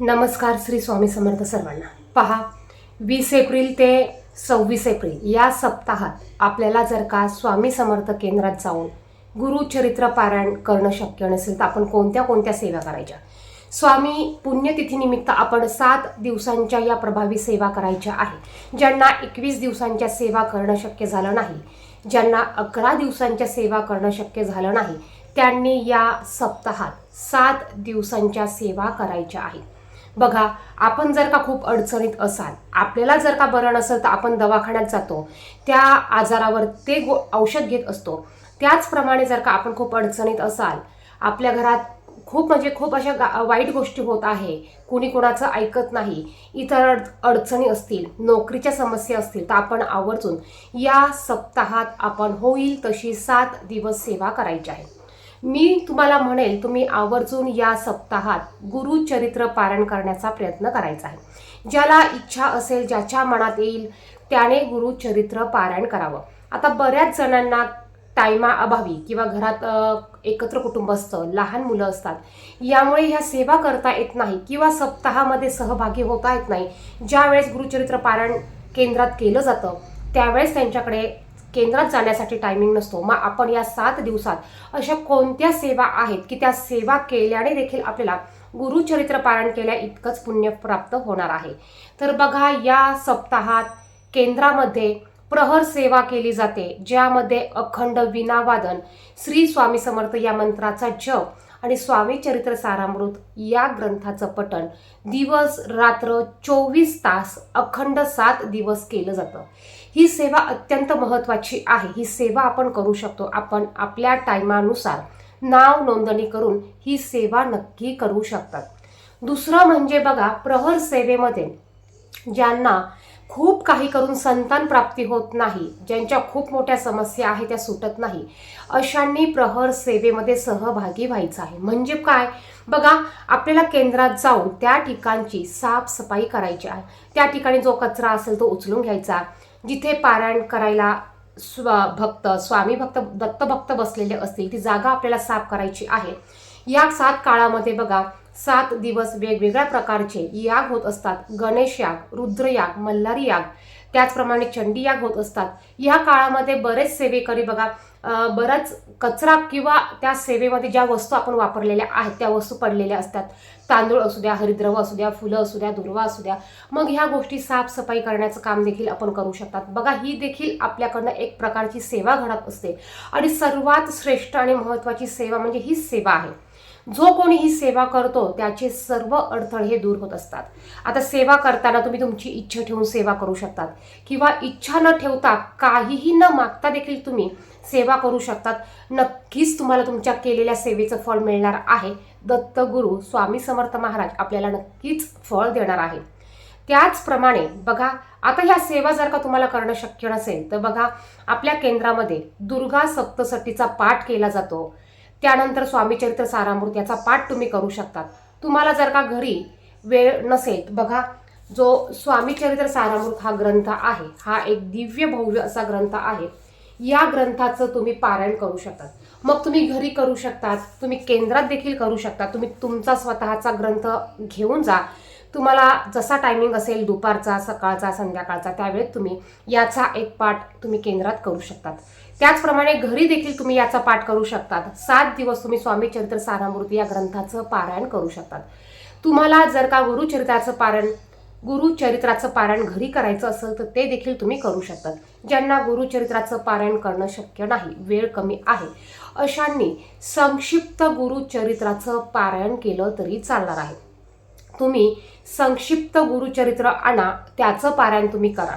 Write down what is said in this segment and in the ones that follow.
नमस्कार श्री स्वामी समर्थ सर्वांना. पहा वीस एप्रिल ते सव्वीस एप्रिल या सप्ताहात आपल्याला जर का स्वामी समर्थ केंद्रात जाऊन गुरुचरित्र पारायण करणं शक्य नसेल तर आपण कोणत्या कोणत्या सेवा करायच्या? स्वामी पुण्यतिथीनिमित्त आपण सात दिवसांच्या या प्रभावी सेवा करायच्या आहे ज्यांना एकवीस दिवसांच्या सेवा करणं शक्य झालं नाही ज्यांना अकरा दिवसांच्या सेवा करणं शक्य झालं नाही त्यांनी या सप्ताहात सात दिवसांच्या सेवा करायच्या आहेत. बघा आपण जर का खूप अडचणीत असाल आपल्याला जर का बरं नसेल तर आपण दवाखान्यात जातो त्या आजारावर ते गो औषध घेत असतो. त्याचप्रमाणे जर का आपण खूप अडचणीत असाल आपल्या घरात खूप म्हणजे खूप अशा गा वाईट गोष्टी होत आहे कुणी कोणाचं ऐकत नाही इतर अडचणी असतील नोकरीच्या समस्या असतील तर आपण आवर्जून या सप्ताहात आपण होईल तशी सात दिवस सेवा करायची आहे. मी तुम्हाला म्हणेल तुम्ही आवर्जून या सप्ताहात गुरुचरित्र पारण करण्याचा प्रयत्न करायचा आहे. ज्याला इच्छा असेल ज्याच्या मनात येईल त्याने गुरुचरित्र पारायण करावं. आता बऱ्याच जणांना टायमाअभावी किंवा घरात एकत्र कुटुंब असतं लहान मुलं असतात. यामुळे ह्या सेवा करता येत नाही किंवा सप्ताहामध्ये सहभागी होता येत नाही. ज्यावेळेस गुरुचरित्र पारायण केंद्रात केलं जातं त्यावेळेस त्यांच्याकडे केंद्रात जाण्यासाठी टायमिंग नसतो. मग आपण या सात दिवसात अशा कोणत्या सेवा आहेत की त्या सेवा केल्याने देखील आपल्याला गुरुचरित्र पारायण केल्या इतकंच पुण्य प्राप्त होणार आहे. तर बघा या सप्ताहात केंद्रामध्ये प्रहर सेवा केली जाते ज्यामध्ये अखंड विनावादन श्री स्वामी समर्थ या मंत्राचा जप आणि स्वामी चरित्र सारामृत या ग्रंथाचं पठण दिवस रात्र चोवीस तास अखंड सात दिवस केलं जातं. ही सेवा अत्यंत महत्त्वाची आहे. ही सेवा आपण करू शकतो. आपण आपल्या टायमानुसार नाव नोंदणी करून ही सेवा नक्की करू शकतात. दुसरं म्हणजे बघा प्रहर सेवेमध्ये ज्यांना खूप काही करून संतान प्राप्ती होत नाही. ज्यांच्या खूप मोठ्या समस्या आहेत त्या सुटत नाही. अशांनी प्रहर सेवेमध्ये सहभागी व्हायचं आहे. म्हणजे काय? बघा आपल्याला केंद्रात जाऊन त्या ठिकाणची साफसफाई करायची आहे. त्या ठिकाणी जो कचरा असेल तो उचलून घ्यायचा. जिथे पारायण करायला स्व भक्त स्वामी भक्त दत्तभक्त बसलेले असतील ती जागा आपल्याला साफ करायची आहे. या सात काळामध्ये बघा सात दिवस वेगवेगळ्या प्रकारचे याग होत असतात. गणेश याग रुद्रयाग मल्हारी याग. त्याचप्रमाणे चंडी याग होत असतात. या काळामध्ये बरेच सेवेकरी बघा बराच कचरा किंवा त्या सेवेमध्ये ज्या वस्तू आपण वापरलेल्या आहेत त्या वस्तू पडलेल्या असतात. तांदूळ असू द्या हरिद्रव असू द्या फुलं असू द्या दुर्वा असू द्या. मग ह्या गोष्टी साफसफाई करण्याचं काम देखील आपण करू शकतात. बघा ही देखील आपल्याकडनं एक प्रकारची सेवा घडत असते. आणि सर्वात श्रेष्ठ आणि महत्त्वाची सेवा म्हणजे ही सेवा आहे. जो कोणी ही सेवा करतो त्याचे सर्व अडथळे हे दूर होत असतात. आता सेवा करताना तुम्ही तुमची इच्छा ठेवून सेवा करू शकतात. किंवा इच्छा न ठेवता काहीही न मागता देखील तुम्ही सेवा करू शकतात. नक्कीच तुम्हाला तुमच्या केलेल्या सेवेचं फळ मिळणार आहे. दत्तगुरु स्वामी समर्थ महाराज आपल्याला नक्कीच फळ देणार आहे. त्याचप्रमाणे बघा आता ह्या सेवा जर का तुम्हाला करणं शक्य नसेल तर बघा आपल्या केंद्रामध्ये दुर्गा सप्तसतीचा पाठ केला जातो. त्यानंतर स्वामीचरित्र सारामृत याचा पाठ तुम्ही करू शकतात. तुम्हाला जर का घरी वेळ नसेल बघा जो स्वामीचरित्र सारामृत हा ग्रंथ आहे हा एक दिव्य भव्य असा ग्रंथ आहे. या ग्रंथाचं तुम्ही पारायण करू शकतात. मग तुम्ही घरी करू शकतात तुम्ही केंद्रात देखील करू शकता तुम्ही तुमचा स्वतःचा ग्रंथ घेऊन जा. तुम्हाला जसा टायमिंग असेल दुपारचा सकाळचा संध्याकाळचा त्यावेळेत तुम्ही याचा एक पाठ तुम्ही केंद्रात करू शकतात. त्याचप्रमाणे घरी देखील तुम्ही याचा पाठ करू शकतात. सात दिवस तुम्ही स्वामी चरित्र सारामूर्ती या ग्रंथाचं पारायण करू शकतात. तुम्हाला जर का गुरुचरित्राचं पारायण गुरुचरित्राचं पारायण घरी करायचं असेल तर ते देखील तुम्ही करू शकतात. ज्यांना गुरुचरित्राचं पारायण करणं शक्य नाही वेळ कमी आहे अशांनी संक्षिप्त गुरुचरित्राचं पारायण केलं तरी चालणार आहे. तुम्ही संक्षिप्त गुरुचरित्र आणा त्याचं पारायण तुम्ही करा.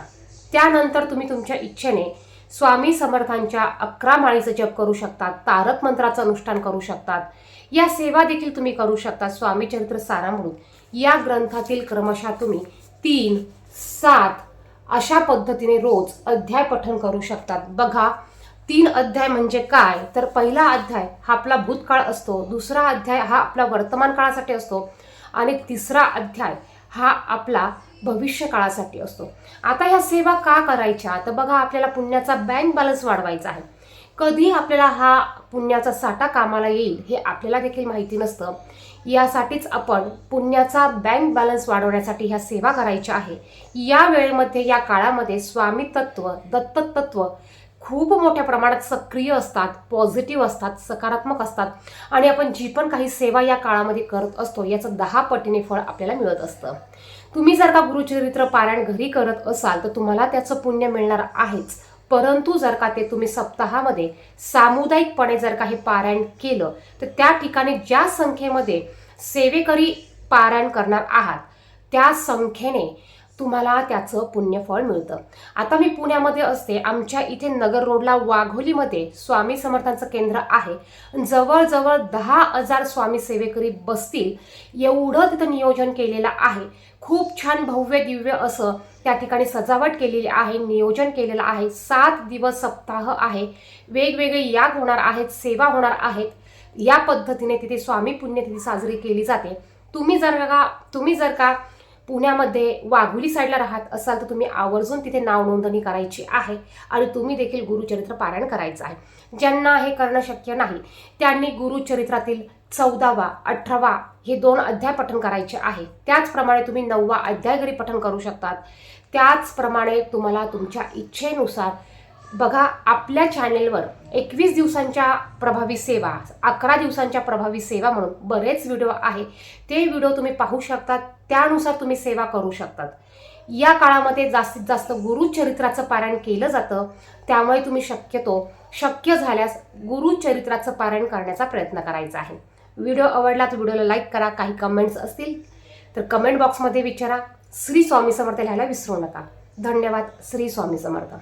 त्यानंतर तुम्ही तुमच्या इच्छेने स्वामी समर्थांच्या अकरा माळीचं जप करू शकतात तारक मंत्राचं अनुष्ठान करू शकतात. या सेवा देखील तुम्ही करू शकता स्वामी चरित्र सारामृत या ग्रंथातील क्रमशः तुम्ही तीन सात अशा पद्धतीने रोज अध्याय पठण करू शकतात. बघा तीन अध्याय म्हणजे काय? तर पहिला अध्याय हा आपला भूतकाळ असतो दुसरा अध्याय हा आपला वर्तमान काळासाठी असतो आणि तिसरा अध्याय हा आपला भविष्य काळासाठी असतो. आता ह्या सेवा का करायच्या? तर बघा आपल्याला पुण्याचा बँक बॅलन्स वाढवायचा आहे. कधी आपल्याला हा पुण्याचा साठा कामाला येईल हे आपल्याला देखील माहिती नसतं. यासाठीच आपण पुण्याचा बँक बॅलन्स वाढवण्यासाठी ह्या सेवा करायच्या आहे. या वेळेमध्ये या काळामध्ये स्वामी तत्व दत्ततत्व खूप मोठ्या प्रमाणात सक्रिय असतात पॉझिटिव्ह असतात सकारात्मक असतात. आणि आपण जी पण काही सेवा या काळामध्ये करत असतो याचं दहा पटीने फळ आपल्याला मिळत असतं. तुम्ही जर का गुरुचरित्र पारायण घरी करत असाल तर तुम्हाला त्याचं पुण्य मिळणार आहेच. परंतु जर का ते तुम्ही सप्ताहामध्ये सामुदायिकपणे जर का हे पारायण केलं तर त्या ठिकाणी ज्या संख्येमध्ये सेवेकरी पारायण करणार आहात त्या संख्येने तुम्हाला त्याचं पुण्यफळ मिळतं. आता मी पुण्यामध्ये असते. आमच्या इथे नगर रोडला वाघोलीमध्ये स्वामी समर्थांचं केंद्र आहे. जवळजवळ दहा हजार स्वामी सेवेकरी बसतील. एवढं तिथं नियोजन केलेलं आहे. खूप छान भव्य दिव्य असं त्या ठिकाणी सजावट केलेली आहे. नियोजन केलेलं आहे. सात दिवस सप्ताह आहे. वेगवेगळे याग होणार आहेत. सेवा होणार आहेत. या पद्धतीने तिथे स्वामी पुण्यतिथी साजरी केली जाते. तुम्ही जर का तुम्ही जर का पुण्यामध्ये वाघुली साईडला राहत असाल तर तुम्ही आवर्जून तिथे नाव नोंदणी करायची आहे आणि तुम्ही देखील गुरुचरित्र पारायण करायचं आहे. ज्यांना हे करणं शक्य नाही त्यांनी गुरुचरित्रातील चौदावा अठरावा हे दोन अध्याय पठण करायचे आहे. त्याचप्रमाणे तुम्ही नववा अध्याय घरी पठण करू शकतात. त्याचप्रमाणे तुम्हाला तुमच्या इच्छेनुसार बघा आपल्या चॅनेलवर एकवीस दिवसांच्या प्रभावी सेवा अकरा दिवसांच्या प्रभावी सेवा म्हणून बरेच व्हिडिओ आहे. ते व्हिडिओ तुम्ही पाहू शकतात. त्यानुसार तुम्ही सेवा करू शकतात. या काळामध्ये जास्तीत जास्त गुरुचरित्राचं पारायण केलं जातं. त्यामुळे तुम्ही शक्यतो शक्य झाल्यास गुरुचरित्राचं पारायण करण्याचा प्रयत्न करायचा आहे. व्हिडिओ आवडला तर व्हिडिओला लाईक करा काही कमेंट्स असतील तर कमेंट बॉक्समध्ये विचारा. श्री स्वामी समर्थ लिहायला विसरू नका. धन्यवाद. श्री स्वामी समर्थ.